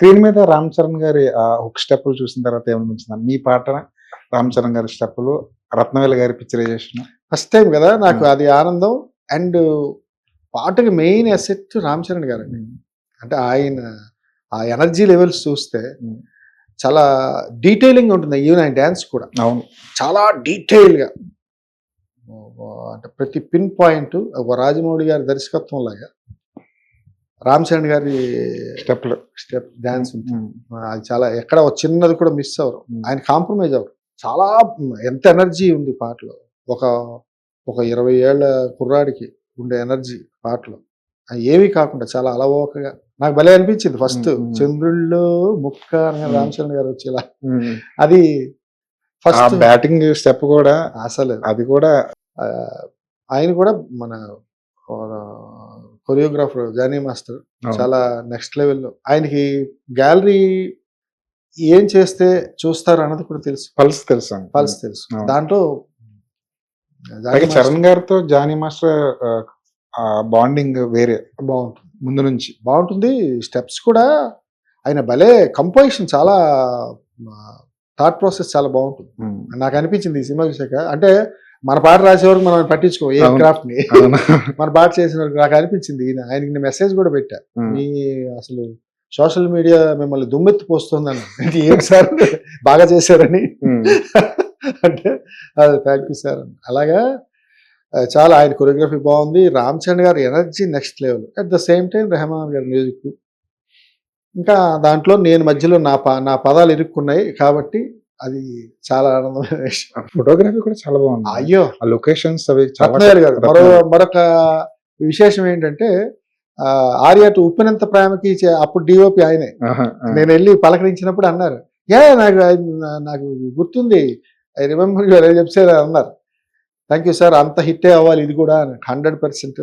Screen మీద రామ్ చరణ్ గారి ఆ హుక్ స్టెప్పులు చూసిన తర్వాత ఏమనిపించింది? మీ పాట రామ్ చరణ్ గారి స్టెప్పులు రత్నవేల గారి పిక్చరైజేషన్ ఫస్ట్ టైం కదా నాకు అది ఆనందం. అండ్ పాటకి మెయిన్ అసెట్ రామ్ చరణ్ గారు. అంటే ఆయన ఆ ఎనర్జీ లెవెల్స్ చూస్తే Mm. చాలా డీటెయిలింగ్ ఉంటుంది ఈవెన్ ఆయన డ్యాన్స్ కూడా. అవును. చాలా డీటెయిల్గా అంటే ప్రతి పిన్ పాయింట్ ఒక రాజమౌళి గారి దర్శకత్వం లాగా రామ్ చరణ్ గారి స్టెప్పులు స్టెప్ ఉంటుంది. అది చాలా ఎక్కడ చిన్నది కూడా మిస్ అవ్వరు. ఆయన కాంప్రమైజ్ అవ్వరు. చాలా ఎంత ఎనర్జీ ఉంది పాటలో. ఒక ఒక ఇరవై ఏళ్ళ కుర్రాడికి ఉండే ఎనర్జీ పాటలో. ఏమీ కాకుండా చాలా అలవోకగా. నాకు భలే అనిపించింది ఫస్ట్. చంద్రుల్లో ముక్క అని Mm. రామచరణ్ గారు వచ్చేలా అది ఫస్ట్ బ్యాటింగ్ స్టెప్ కూడా అసలు అది కూడా ఆయన కూడా మన కొరియోగ్రాఫర్ జానీ మాస్టర్. చాలా నెక్స్ట్ లెవెల్లో. ఆయనకి గ్యాలరీ ఏం చేస్తే చూస్తారు అన్నది కూడా తెలుసు. పల్స్ తెలుసు పల్స్ తెలుసు. దాంట్లో చరణ్ గారితో జానీ మాస్టర్ బాండింగ్ వేరే. బాగుంటుంది. ముందు నుంచి. బాగుంటుంది. స్టెప్స్ కూడా ఆయన భలే కంపోజిషన్ చాలా థాట్ ప్రాసెస్ చాలా బాగుంటుంది. నాకు అనిపించింది ఈ సినిమా చూసాక. అంటే మన పాట రాసే వరకు మనం పట్టించుకో ఏ. క్రాఫ్ట్ని. మన పాట చేసిన వరకు నాకు అనిపించింది. ఆయనకి నేను మెసేజ్ కూడా పెట్టా. మీ అసలు సోషల్ మీడియా మిమ్మల్ని దుమ్మెత్తి పోస్తుందని. అంటే ఏంటి సార్? బాగా చేశారని. అంటే అది థ్యాంక్ యూ సార్ అని. అలాగా చాలా ఆయన కొరియోగ్రఫీ బాగుంది. రామ్ చరణ్ గారి energy next level at the same time Rahman గారి మ్యూజిక్ ఇంకా దాంట్లో నేను మధ్యలో నా నా పదాలు ఇరుక్కున్నాయి కాబట్టి అది చాలా ఆనందమైన విషయం ఫోటోగ్రఫీ కూడా చాలా బాగుంది అయ్యో ఆ లొకేషన్స్ అవి గారు మరో. మరొక విశేషం ఏంటంటే ఆ, ఆర్య టు ఉప్పినంత ప్రేమకి అప్పుడు డిఓపి ఆయనే. నేను వెళ్ళి పలకరించినప్పుడు అన్నారు ఏ నాకు నాకు గుర్తుంది ఐ రిమెంబర్ చెప్పారు అన్నారు థ్యాంక్ యూ సార్ అంత హిట్టే అవ్వాలి ఇది కూడా హండ్రెడ్ పర్సెంట్